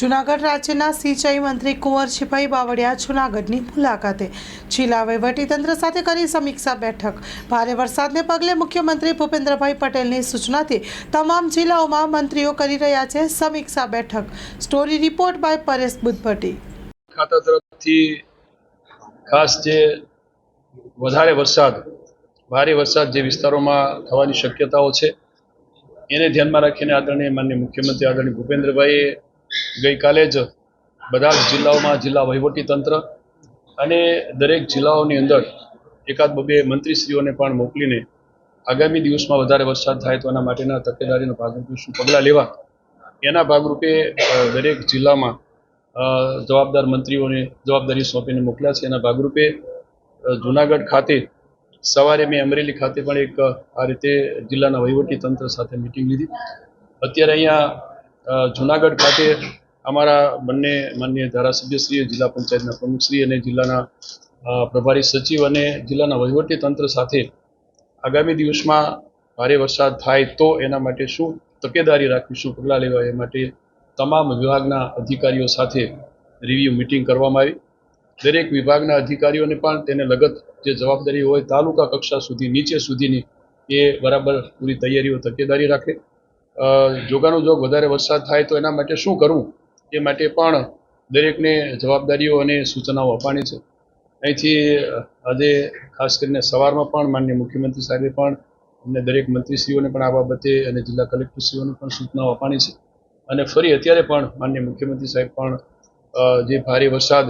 જૂનાગઢ રાજ્યના સિંચાઈ મંત્રી કુંવરજીભાઈ બાવળિયા જૂનાગઢની મુલાકાતે જિલ્લા વહીવટીતંત્ર સાથે કરી સમીક્ષા બેઠક. ભારે વરસાદને પગલે મુખ્યમંત્રી ભૂપેન્દ્રભાઈ પટેલની સૂચનાથી તમામ જિલ્લાઓમાં મંત્રીઓ કરી રહ્યા છે સમીક્ષા બેઠક. Story report by Paresh Buddhabhatti. ખાતા તરફથી ખાસ જે વધારે વરસાદ, ભારે વરસાદ જે વિસ્તારોમાં થવાની શક્યતાઓ છે, એને ધ્યાનમાં રાખીને આદરણીય માનનીય મુખ્યમંત્રી આદરણીય ભૂપેન્દ્રભાઈએ ગઈકાલે જ બધા જ જિલ્લાઓમાં જિલ્લા વહીવટી તંત્ર અને દરેક જિલ્લાઓની અંદર એકાદ બબે મંત્રીશ્રીઓને પણ મોકલીને આગામી દિવસમાં વધારે વરસાદ થાય તો એના માટેના તકેદારીના ભાગરૂપે શું પગલાં લેવા? એના ભાગરૂપે દરેક જિલ્લામાં જવાબદાર મંત્રીઓને જવાબદારી સોંપીને મોકલ્યા છે. એના ભાગરૂપે જુનાગઢ ખાતે સવારે મેં અમરેલી ખાતે પણ એક આ રીતે જિલ્લાના વહીવટી તંત્ર સાથે મિટિંગ લીધી. અત્યારે અહીંયા જુનાગઢ ખાતે અમારા બંને માનનીય ધારાસભ્યશ્રીએ, જિલ્લા પંચાયતના પ્રમુખશ્રી અને જિલ્લાના પ્રભારી સચિવ અને જિલ્લાના વહીવટી તંત્ર સાથે આગામી દિવસમાં ભારે વરસાદ થાય તો એના માટે શું તકેદારી રાખવી શું પગલાં લેવા એ માટે તમામ વિભાગના અધિકારીઓ સાથે રિવ્યૂ મિટિંગ કરવામાં આવી. દરેક વિભાગના અધિકારીઓને પણ તેને લગત જે જવાબદારી હોય તાલુકા કક્ષા સુધી, નીચે સુધીની એ બરાબર પૂરી તૈયારીઓ તકેદારી રાખે. જોગાનું જોગ વધારે વરસાદ થાય તો એના માટે શું કરવું? એ માટે પણ દરેકને જવાબદારીઓ અને સૂચનાઓ અપાણી છે. અહીંથી આજે ખાસ કરીને સવારમાં પણ માનનીય મુખ્યમંત્રી સાહેબે પણ અમને દરેક મંત્રીશ્રીઓને પણ આ બાબતે અને જિલ્લા કલેક્ટરશ્રીઓને પણ સૂચનાઓ અપાણી છે. અને ફરી અત્યારે પણ માનનીય મુખ્યમંત્રી સાહેબ પણ જે ભારે વરસાદ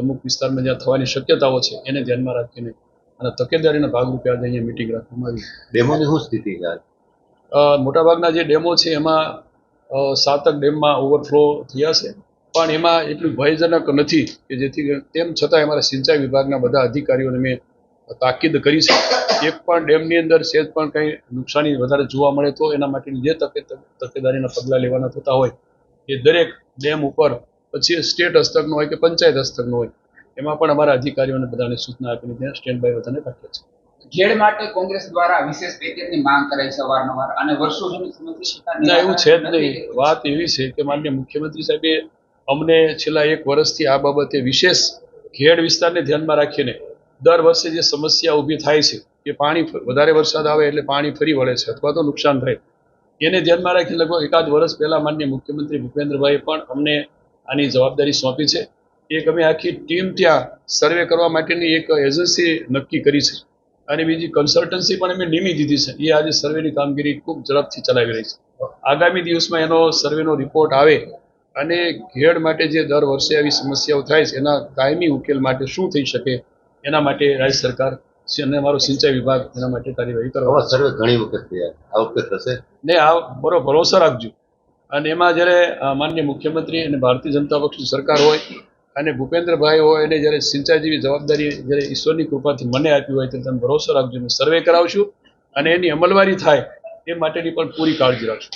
અમુક વિસ્તારમાં જ્યાં થવાની શક્યતાઓ છે એને ધ્યાનમાં રાખીને અને તકેદારીના ભાગરૂપે આજે અહીંયા મિટિંગ રાખવામાં આવી ડેમોની શું સ્થિતિ મોટાભાગના જે ડેમો છે એમાં સાતક ડેમમાં ઓવરફ્લો થયા છે. પણ એમાં એટલું ભયજનક નથી કે જેથી તેમ છતાં અમારા સિંચાઈ વિભાગના બધા અધિકારીઓને મેં તાકીદ કરી છે. એક પણ ડેમની અંદર સેજ પણ કંઈ નુકસાની વધારે જોવા મળે તો એના માટેની જે તકે, તકેદારીના પગલાં લેવાના થતા હોય, એ દરેક ડેમ ઉપર પછી સ્ટેટ હસ્તકનો હોય કે પંચાયત હસ્તકનો હોય, એમાં પણ અમારા અધિકારીઓને બધાને સૂચના આપીને ત્યાં સ્ટેન્ડ બાય બધાને રાખ્યા છે ખેડ માટે કોંગ્રેસ દ્વારા વિશેષ પેકેજની માંગ કરાઈ છે વારંવાર. અને વર્ષો જૂની સમસ્યા ના એવું છે જ નહીં. વાત એવી છે કે માન્ય મુખ્યમંત્રી સાહેબે અમને છેલ્લા એક વર્ષથી આ બાબતે વિશેષ ખેડ વિસ્તારને ધ્યાનમાં રાખીને દર વર્ષે જે સમસ્યા ઊભી થાય છે કે પાણી વધારે વરસાદ આવે એટલે પાણી ફરી વળે છે અથવા તો નુકસાન થાય. એને ધ્યાનમાં રાખી લગભગ એકાદ વર્ષ પહેલા માન્ય મુખ્યમંત્રી ભૂપેન્દ્રભાઈએ પણ અમને આની જવાબદારી સોંપી છે. એક અમે આખી ટીમ ત્યાં સર્વે કરવા માટેની એક એજન્સી નક્કી કરી છે. અને બીજી કન્સલ્ટન્સી પણ અમે નિમી દીધી છે. એ આજે સર્વેની કામગીરી ખૂબ ઝડપથી ચલાવી રહી છે. આગામી દિવસમાં એનો સર્વેનો રિપોર્ટ આવે અને ઘેડ માટે જે દર વર્ષે આવી સમસ્યાઓ થાય છે એના કાયમી ઉકેલ માટે શું થઈ શકે એના માટે રાજ્ય સરકાર અને અમારો સિંચાઈ વિભાગ એના માટે કાર્યવાહી કરવા સર્વે ઘણી વખત થયા. આ વખત થશે? ને આ બરો ભરોસો રાખજો. અને એમાં જ્યારે અ, માનનીય મુખ્યમંત્રી અને ભારતીય જનતા પક્ષની સરકાર હોય અને ભૂપેન્દ્રભાઈ હોય, એને જ્યારે સિંચાઈ જેવી જવાબદારી, જ્યારે ઈશ્વરની કૃપાથી મને આપી હોય, તો તમે ભરોસો રાખજો અમે સર્વે કરાવશું અને એની અમલવારી થાય, એ માટેની પણ પૂરી કાળજી રાખશું.